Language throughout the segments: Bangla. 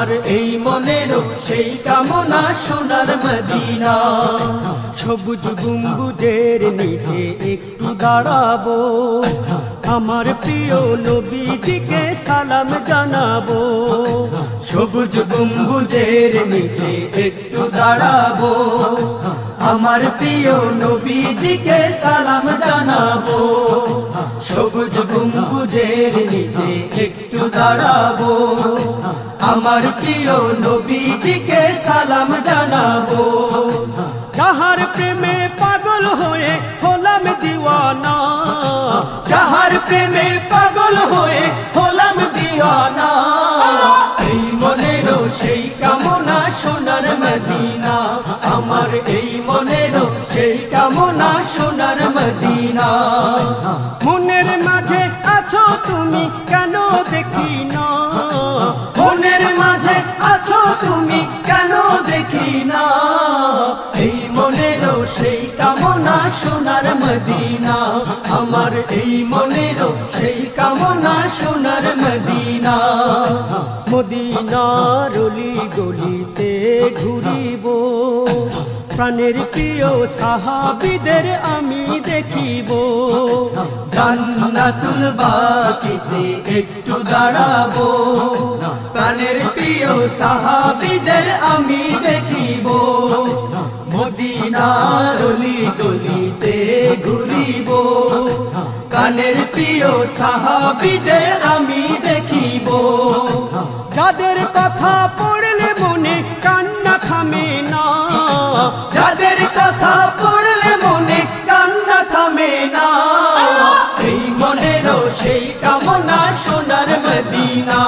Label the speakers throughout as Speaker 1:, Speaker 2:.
Speaker 1: আমার এই মনেরও সেই কামনা সোনার মদিনা।
Speaker 2: সবুজ গুম্বুজের নিচে একটু দাঁড়াবো, আমার প্রিয় নবীজিকে সালাম জানাব।
Speaker 1: সবুজ গম্বুজের নিচে একটু দাঁড়াবো, আমার প্রিয় নবীজিকে সালাম জানাব। সবুজ গম্বুজের নিচে একটু দাঁড়াবো আমার প্রিয় নবীজিকে সালাম জানাব।
Speaker 2: যাহার প্রেমে পাগল হয়ে হলাম দিওয়ানা।
Speaker 1: যাহার প্রেমে পাগল হয়ে হলাম দিওয়ানা। এই মনেরও সেই কামনা সোনার মদিনা। আমার এই মনেরও সেই কামনা সোনার মদিনা। সোনার মদিনা, আমার এই মনেরও সেই কামনা সোনার মদিনা।
Speaker 2: মদিনার অলি গলিতে ঘুরিব, প্রাণের প্রিয় সাহাবিদের আমি দেখিব।
Speaker 1: জান্নাতুল বাকিতে একটু দাঁড়াবো, প্রাণের প্রিয় সাহাবিদের আমি দেখিব। মদিনার অলি গলিতে ঘুরিব। কানের প্রিয় সাহাবিদের আমি দেখিব।
Speaker 2: যাদের কথা পড়লে মনে কান্না থামে না।
Speaker 1: যাদের কথা পড়লে মনে কান্না থামে না। এই মনেরও সেই কামনা সোনার মদিনা।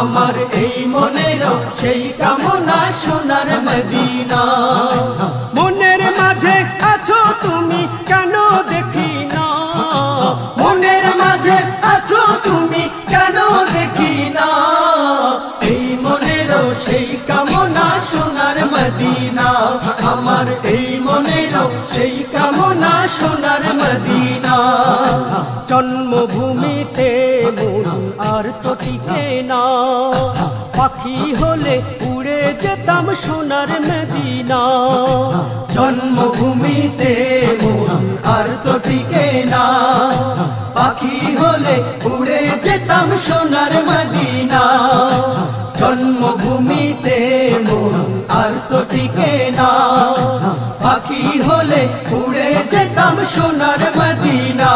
Speaker 1: আমার এই মনেরও সেই
Speaker 2: যেতাম সোনার মদিনা।
Speaker 1: জন্মভূমিতে আর তো টিকে না। পাখি হলে উড়ে যেতাম সোনার মদিনা। জন্মভূমিতে আর তো টিকে না। পাখি হলে উড়ে যেতাম সোনার মদিনা।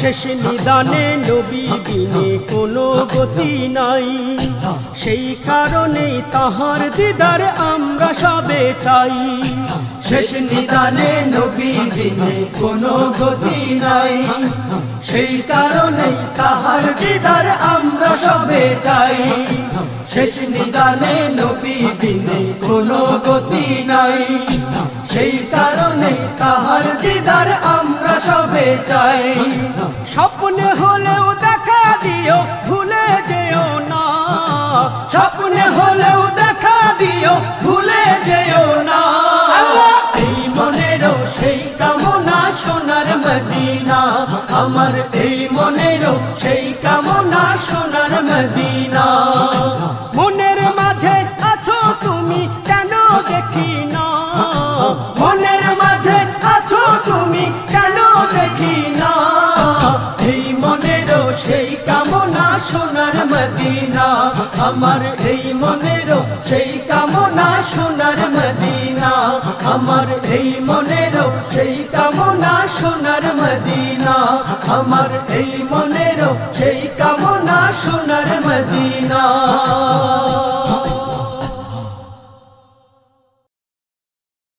Speaker 2: শেষ নিদানে নবী দিনে কোনো গতি নাই। সেই কারণে তাহার দিদার আমরা সবে চাই।
Speaker 1: শেষ নিদানে নবী দিনে কোনো গতি নাই। সেই কারণে তাহার দিদার আমরা সবে চাই। শেষ নিদানে নবী আমার এই মনেরও সেই কামনা সোনার মদিনা। আমার এই মনেরও সেই কামনা সোনার মদিনা। আমার এই